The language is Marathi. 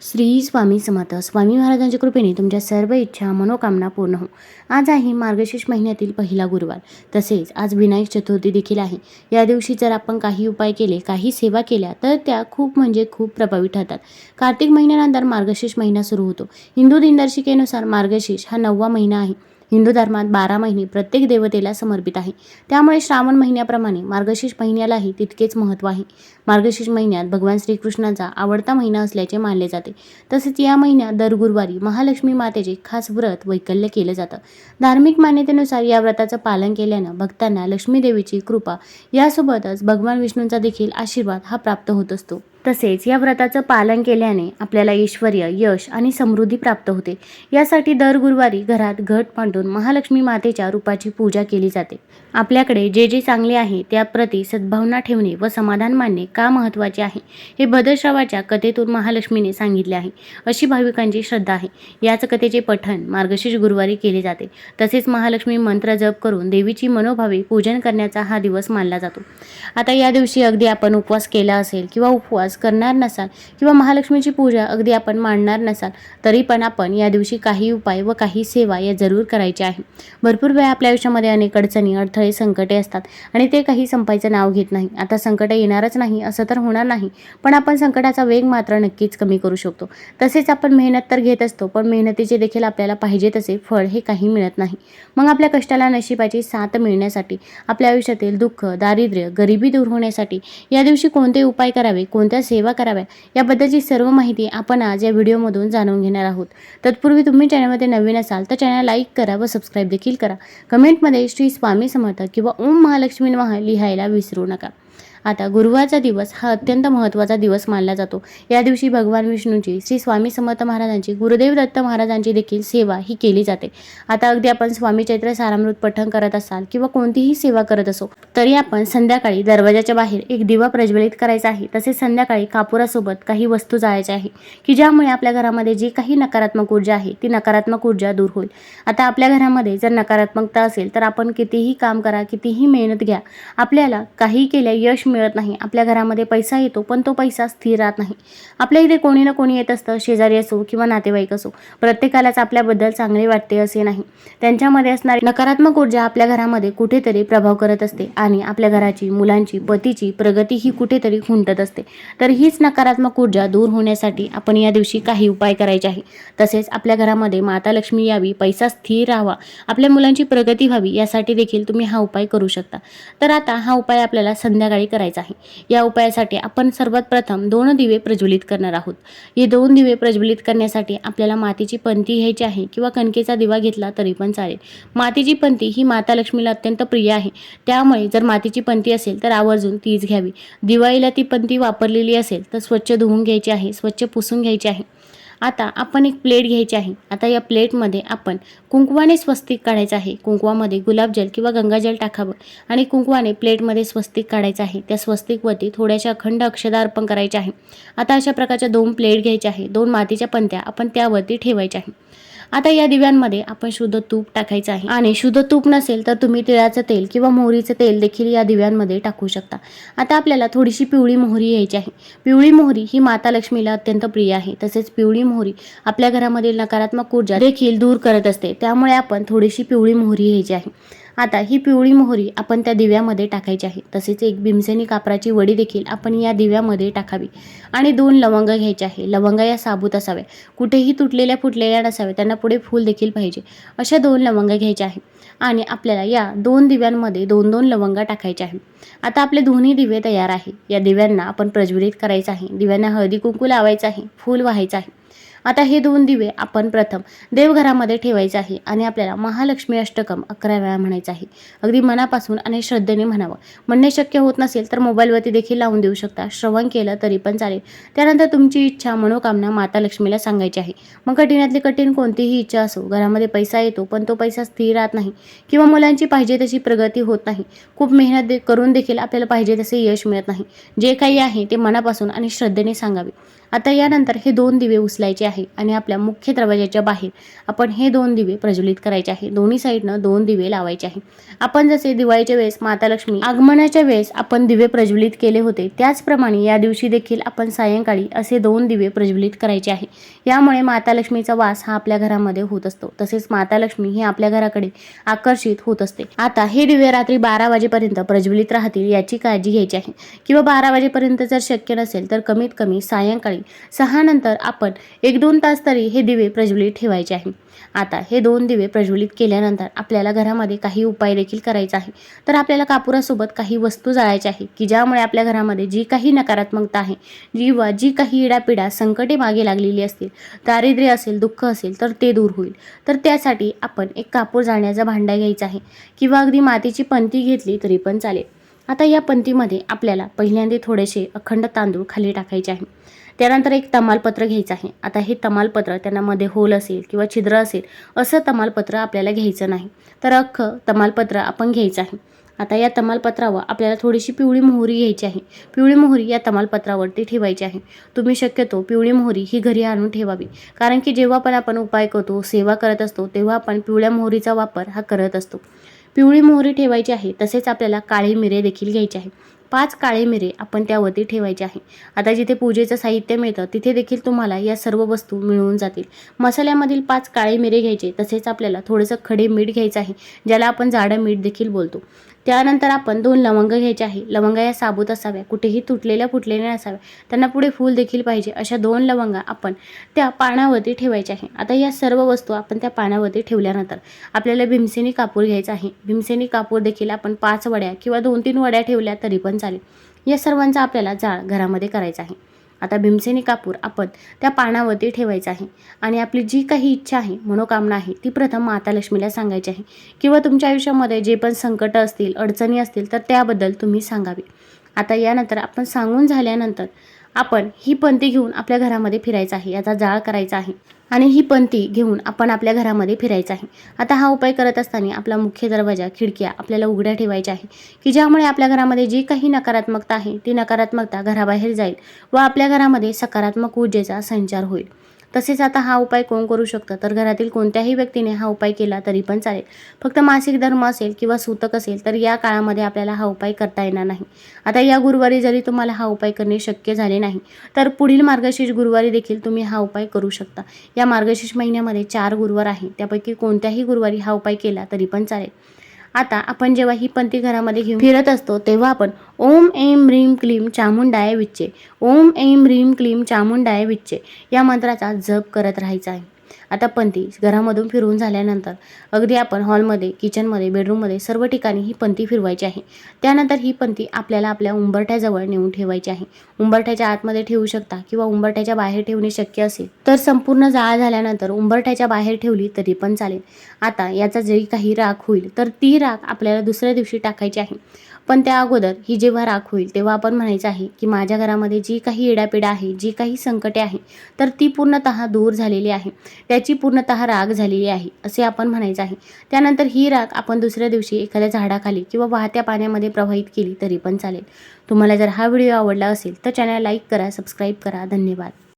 श्री स्वामी समर्थ. स्वामी महाराजांच्या कृपेने तुमच्या सर्व इच्छा मनोकामना पूर्ण हो आज आहे मार्गशीर्ष महिन्यातील पहिला गुरुवार. तसेच आज विनायक चतुर्थी देखील आहे. या दिवशी जर आपण काही उपाय केले काही सेवा केल्या तर त्या खूप म्हणजे खूप प्रभावी ठरतात. कार्तिक महिन्यानंतर मार्गशीर्ष महिना सुरू होतो. हिंदू दिनदर्शिकेनुसार मार्गशीर्ष हा नववा महिना आहे. हिंदू धर्मात बारा महिने प्रत्येक देवतेला समर्पित आहे. त्यामुळे श्रावण महिन्याप्रमाणे मार्गशीर्ष महिन्यालाही तितकेच महत्त्व आहे. मार्गशीर्ष महिन्यात भगवान श्रीकृष्णाचा आवडता महिना असल्याचे मानले जाते. तसेच या महिन्यात दर गुरुवारी महालक्ष्मी मातेचे खास व्रत वैकल्य केलं जातं. धार्मिक मान्यतेनुसार या व्रताचं पालन केल्यानं भक्तांना लक्ष्मीदेवीची कृपा यासोबतच भगवान विष्णूंचा देखील आशीर्वाद हा प्राप्त होत असतो. तसेच या व्रताचं पालन केल्याने आपल्याला ऐश्वर यश आणि समृद्धी प्राप्त होते. यासाठी दर गुरुवारी घरात घट मांडून महालक्ष्मी मातेच्या रूपाची पूजा केली जाते. आपल्याकडे जे जे चांगले आहे त्याप्रती सद्भावना ठेवणे व समाधान मानणे का महत्त्वाचे आहे हे भद्रश्रावाच्या कथेतून महालक्ष्मीने सांगितले आहे. अशी भाविकांची श्रद्धा आहे. याच कथेचे पठण मार्गशीर्ष गुरुवारी केले जाते. तसेच महालक्ष्मी मंत्र जप करून देवीची मनोभावे पूजन करण्याचा हा दिवस मानला जातो. आता या दिवशी अगदी आपण उपवास केला असेल किंवा उपवास करणार नसाल किंवा महालक्ष्मीची पूजा अगदी आपण मांडणार नसाल तरी पण आपण या दिवशी काही उपाय व काही सेवा या जरूर करायच्या आहे. भरपूर वेळा आपल्या आयुष्यामध्ये अनेक अडचणी अडथळे संकटे असतात आणि ते काही संपायचं नाव घेत नाही. आता संकट येणारच नाही असं तर होणार नाही पण आपण संकटाचा वेग मात्र नक्कीच कमी करू शकतो. तसेच आपण मेहनत तर घेत असतो पण मेहनतीचे देखील आपल्याला पाहिजे तसे फळ हे काही मिळत नाही. मग आपल्या कष्टाला नशिबाची साथ मिळण्यासाठी आपल्या आयुष्यातील दुःख दारिद्र्य गरिबी दूर होण्यासाठी या दिवशी कोणते उपाय करावे कोणत्या सेवा कराव्या याबद्दलची सर्व माहिती आपण आज या व्हिडिओमधून जाणून घेणार आहोत. तत्पूर्वी तुम्ही चॅनलमध्ये नवीन असाल तर चॅनल लाईक करा व सबस्क्राईब देखील करा. कमेंटमध्ये श्री स्वामी समर्थ किंवा ओम महालक्ष्मी महा लिहायला विसरू नका. आता गुरुवारचा दिवस हा अत्यंत महत्त्वाचा दिवस मानला जातो. या दिवशी भगवान विष्णूची श्री स्वामी समर्थ महाराजांची गुरुदेव दत्त महाराजांची देखील सेवा ही केली जाते. आता अगदी आपण स्वामी चैत्र सारामृत पठण करत असाल किंवा कोणतीही सेवा करत असो तरी आपण संध्याकाळी दरवाजाच्या बाहेर एक दिवा प्रज्वलित करायचा आहे. तसेच संध्याकाळी कापुरासोबत काही वस्तू जाळायच्या आहे की ज्यामुळे आपल्या घरामध्ये जी काही नकारात्मक ऊर्जा आहे ती नकारात्मक ऊर्जा दूर होईल. आता आपल्या घरामध्ये जर नकारात्मकता असेल तर आपण कितीही काम करा कितीही मेहनत घ्या आपल्याला काही केल्या यश मिळत नाही. आपल्या घरामध्ये पैसा येतो पण तो पैसा स्थिर राहत नाही. आपल्या इथे कोणी ना कोणी येत असतं शेजारी असो किंवा नातेवाईक असो. प्रत्येकालाच आपल्याबद्दल चांगले वाटते असे नाही. त्यांच्यामध्ये असणारी नकारात्मक ऊर्जा आपल्या घरामध्ये कुठेतरी प्रभाव करत असते आणि आपल्या घराची मुलांची पतीची प्रगती ही कुठेतरी खुंटत असते. तर हीच नकारात्मक ऊर्जा दूर होण्यासाठी आपण या दिवशी काही उपाय करायचे आहे. तसेच आपल्या घरामध्ये माता लक्ष्मी यावी पैसा स्थिर राहावा आपल्या मुलांची प्रगती व्हावी यासाठी देखील तुम्ही हा उपाय करू शकता. तर आता हा उपाय आपल्याला संध्याकाळी करायचा आहे. या उपायासाठी आपण सर्वात प्रथम दोन दिवे प्रज्वलित करणार आहोत. हे दोन दिवे प्रज्वलित करण्यासाठी आपल्याला मातीची पंथी घ्यायची आहे किंवा कणकेचा दिवा घेतला तरी पण चालेल. मातीची पंथी ही माता लक्ष्मीला अत्यंत प्रिय आहे. त्यामुळे जर मातीची पंथी असेल तर आवर्जून तीच घ्यावी. दिवाळीला ती पंथी वापरलेली असेल तर स्वच्छ धुवून घ्यायची आहे स्वच्छ पुसून घ्यायची आहे. आता आपण एक प्लेट घ्यायची आहे. आता या प्लेटमध्ये आपण कुंकवाने स्वस्तिक काढायचं आहे. कुंकवामध्ये गुलाबजल किंवा गंगाजल टाकावं आणि कुंकवाने प्लेटमध्ये स्वस्तिक काढायचं आहे. त्या स्वस्तिकवरती थोड्याशा अखंड अक्षदा अर्पण करायच्या आहे. आता अशा प्रकारच्या दोन प्लेट घ्यायच्या आहे. दोन मातीच्या पंत्या आपण त्यावरती ठेवायच्या आहे. आता या दिव्यांमध्ये आपण शुद्ध तूप टाकायचं आहे. आणि शुद्ध तूप नसेल तर तुम्ही तिळाचं तेल किंवा मोहरीचं तेल देखील या दिव्यांमध्ये टाकू शकता. आता आपल्याला थोडीशी पिवळी मोहरी यायची आहे. पिवळी मोहरी ही माता लक्ष्मीला अत्यंत प्रिय आहे. तसेच पिवळी मोहरी आपल्या घरामधील नकारात्मक ऊर्जा देखील दूर करत असते. त्यामुळे आपण थोडीशी पिवळी मोहरी घ्यायची आहे. आता ही पिवळी मोहरी आपण त्या दिव्यामध्ये टाकायची आहे. तसेच एक भीमसेनी कापराची वडी देखील आपण या दिव्यामध्ये टाकावी. आणि दोन लवंग घ्यायचे आहे. लवंगा या साबूत असाव्या. कुठेही तुटलेल्या फुटलेल्या नसाव्या. त्यांना पुढे फूल देखील पाहिजे. अशा दोन लवंग घ्यायच्या आहे. आणि आपल्याला या दोन दिव्यांमध्ये दोन दोन लवंगा टाकायच्या आहे. आता आपले दोन्ही दिवे तयार आहे. या दिव्यांना आपण प्रज्वलित करायचं आहे. दिव्यांना हळदी कुंकू लावायचं आहे. फूल व्हायचं आहे. आता हे दोन दिवे आपण प्रथम देवघरामध्ये ठेवायचे आहे आणि आपल्याला महालक्ष्मी अष्टकम अकरा वेळा म्हणायचं आहे. अगदी मनापासून आणि श्रद्धेने म्हणावं. म्हणणे शक्य होत नसेल तर मोबाईलवरती देखील लावून देऊ शकता. श्रवण केलं तरी पण चालेल. त्यानंतर तुमची इच्छा मनोकामना माता लक्ष्मीला सांगायची आहे. मग कठीणातली कठीण कोणतीही इच्छा असो घरामध्ये पैसा येतो पण तो पैसा स्थिर राहत नाही किंवा मुलांची पाहिजे तशी प्रगती होत नाही. खूप मेहनत दे- करून देखील आपल्याला पाहिजे तसे यश मिळत नाही. जे काही आहे ते मनापासून आणि श्रद्धेने सांगावे. आता यानंतर हे दोन दिवे उचलायचे आहे आणि आपल्या मुख्य दरवाजाच्या बाहेर आपण हे दोन दिवे प्रज्वलित करायचे आहे. दोन्ही साईडनं दोन दिवे लावायचे आहे. आपण जसे दिवाळीच्या वेळेस माता लक्ष्मी आगमनाच्या वेळेस आपण दिवे प्रज्वलित केले होते त्याचप्रमाणे या दिवशी देखील आपण सायंकाळी असे दोन दिवे प्रज्वलित करायचे आहे. यामुळे माता लक्ष्मीचा वास हा आपल्या घरामध्ये होत असतो. तसेच माता लक्ष्मी ही आपल्या घराकडे आकर्षित होत असते. आता हे दिवे रात्री बारा वाजेपर्यंत प्रज्वलित राहतील याची काळजी घ्यायची आहे. किंवा बारा वाजेपर्यंत जर शक्य नसेल तर कमीत कमी सायंकाळी सहानंतर आपण एक दोन तास तरी हे दिवे प्रज्वलित ठेवायचे आहे. आता हे दोन दिवे प्रज्वलित केल्यानंतर आपल्याला घरामध्ये काही उपाय देखील करायचा आहे. तर आपल्याला कापुरासोबत काही वस्तू जाळायच्या आहे की ज्यामुळे आपल्या घरामध्ये जी काही नकारात्मकता आहे किंवा जी काही इडापिडा संकटे मागे लागलेली असतील दारिद्र्य असेल दुःख असेल तर ते दूर होईल. तर त्यासाठी आपण एक कापूर जाळण्याचा भांडा घ्यायचा आहे किंवा अगदी मातीची पंती घेतली तरी पण चालेल. आता या पंतीमध्ये आपल्याला पहिल्यांदा थोडेसे अखंड तांदूळ खाली टाकायचे आहे. त्यानंतर एक तमालपत्र घ्यायचं आहे. आता हे तमालपत्र त्यांना मध्ये होल असेल किंवा छिद्र असेल असं तमालपत्र आपल्याला घ्यायचं नाही. तर अख्खं तमालपत्र आपण घ्यायचं आहे. आता या तमालपत्रावर आपल्याला थोडीशी पिवळी मोहरी घ्यायची आहे. पिवळी मोहरी या तमालपत्रावरती ठेवायची आहे. तुम्ही शक्यतो पिवळी मोहरी ही घरी आणून ठेवावी. कारण की जेव्हा पण आपण उपाय करतो सेवा करत असतो तेव्हा आपण पिवळ्या मोहरीचा वापर हा करत असतो. पिवळी मोहरी ठेवायची आहे तसेच आपल्याला काळी मिरे देखील घ्यायची आहे. पाच काळे मिरे आपण त्यावरती ठेवायचे आहे. आता जिथे पूजेचं साहित्य मिळतं तिथे देखील तुम्हाला या सर्व वस्तू मिळून जातील. मसाल्यामधील पाच काळे मिरे घ्यायचे तसेच आपल्याला थोडंसं खडे मीठ घ्यायचं आहे ज्याला आपण जाडं मीठ देखील बोलतो. त्यानंतर आपण दोन लवंग घ्यायचे आहे. लवंगा या साबूत असाव्या कुठेही तुटलेल्या फुटलेल्या नसाव्या. त्यांना पुढे फूल देखील पाहिजे अशा दोन लवंगा आपण त्या पानावरती ठेवायच्या आहे. आता या सर्व वस्तू आपण त्या पानावरती ठेवल्यानंतर आपल्याला भीमसेनी कापूर घ्यायचा आहे. भीमसेनी कापूर देखील आपण पाच वड्या किंवा दोन तीन वड्या ठेवल्या तरी पण चालेल. या सर्वांचा आपल्याला जाळ घरामध्ये करायचा आहे. आता भीमसेनी कापूर आपण त्या पानावरती ठेवायचं आहे. आणि आपली जी काही इच्छा आहे मनोकामना आहे ती प्रथम माता लक्ष्मीला सांगायची आहे. किंवा तुमच्या आयुष्यामध्ये जे पण संकट असतील अडचणी असतील तर त्याबद्दल तुम्ही सांगावी. आता यानंतर आपण सांगून झाल्यानंतर आपण ही पंती घेऊन आपल्या घरामध्ये फिरायचं आहे. याचा जाळ करायचा आहे. आणि ही पंती घेऊन आपण आपल्या घरामध्ये फिरायचं आहे. आता हा उपाय करत असताना आपला मुख्य दरवाजा खिडक्या आपल्याला उघड्या ठेवायच्या आहे की ज्यामुळे आपल्या घरामध्ये जी काही नकारात्मकता आहे ती नकारात्मकता घराबाहेर जाईल व आपल्या घरामध्ये सकारात्मक ऊर्जेचा संचार होईल. तसेच आता हा उपाय कोण करू शकतं? तर घरातील कोणत्याही व्यक्तीने हा उपाय केला तरी पण चालेल. फक्त मासिक धर्म असेल किंवा सूतक असेल तर या काळामध्ये आपल्याला हा उपाय करता येणार नाही. आता या गुरुवारी जरी तुम्हाला हा उपाय करणे शक्य झाले नाही तर पुढील मार्गशीर्ष गुरुवारी देखील तुम्ही हा उपाय करू शकता. या मार्गशीर्ष महिन्यामध्ये चार गुरुवार आहे. त्यापैकी कोणत्याही गुरुवारी हा उपाय केला तरी पण चालेल. आता आपण जेव्हा ही पंथी घरामध्ये घेऊन फिरत असतो तेव्हा आपण ओम एम ह्रीम क्लीम चामुंडाय विच्चे ओम एम ह्रीम क्लीम चामुंडाय विच्चे या मंत्राचा जप करत राहायचा आहे. आता पंथी घरामधून फिरून झाल्यानंतर अगदी आपण हॉलमध्ये किचनमध्ये बेडरूममध्ये सर्व ठिकाणी ही पंथी फिरवायची आहे. त्यानंतर ही पंथी आपल्याला आपल्या उंबरठ्याजवळ नेऊन ठेवायची आहे. उंबरठ्याच्या आतमध्ये ठेवू शकता किंवा उंबरठ्याच्या बाहेर ठेवणे शक्य असेल तर संपूर्ण जाळ झाल्यानंतर उंबरठ्याच्या बाहेर ठेवली तरी पण चालेल. आता याचा जरी काही राख होईल तर ती राख आपल्याला दुसऱ्या दिवशी टाकायची आहे. पण त्या अगोदर ही जेव्हा राख होईल तेव्हा आपण म्हणायचं आहे की माझ्या घरामध्ये जी काही इडापिडा आहे जी काही संकटे आहे तर ती पूर्णतः दूर झालेली आहे. त्याची पूर्णतः राग झालेली आहे असे आपण म्हणायचं आहे. त्यानंतर ही राग आपण दुसऱ्या दिवशी एखाद्या झाडाखाली किंवा वाहत्या पाण्यामध्ये प्रवाहित केली तरी पण चालेल. तुम्हाला जर हा व्हिडिओ आवडला असेल तर चॅनल लाईक करा सबस्क्राईब करा. धन्यवाद.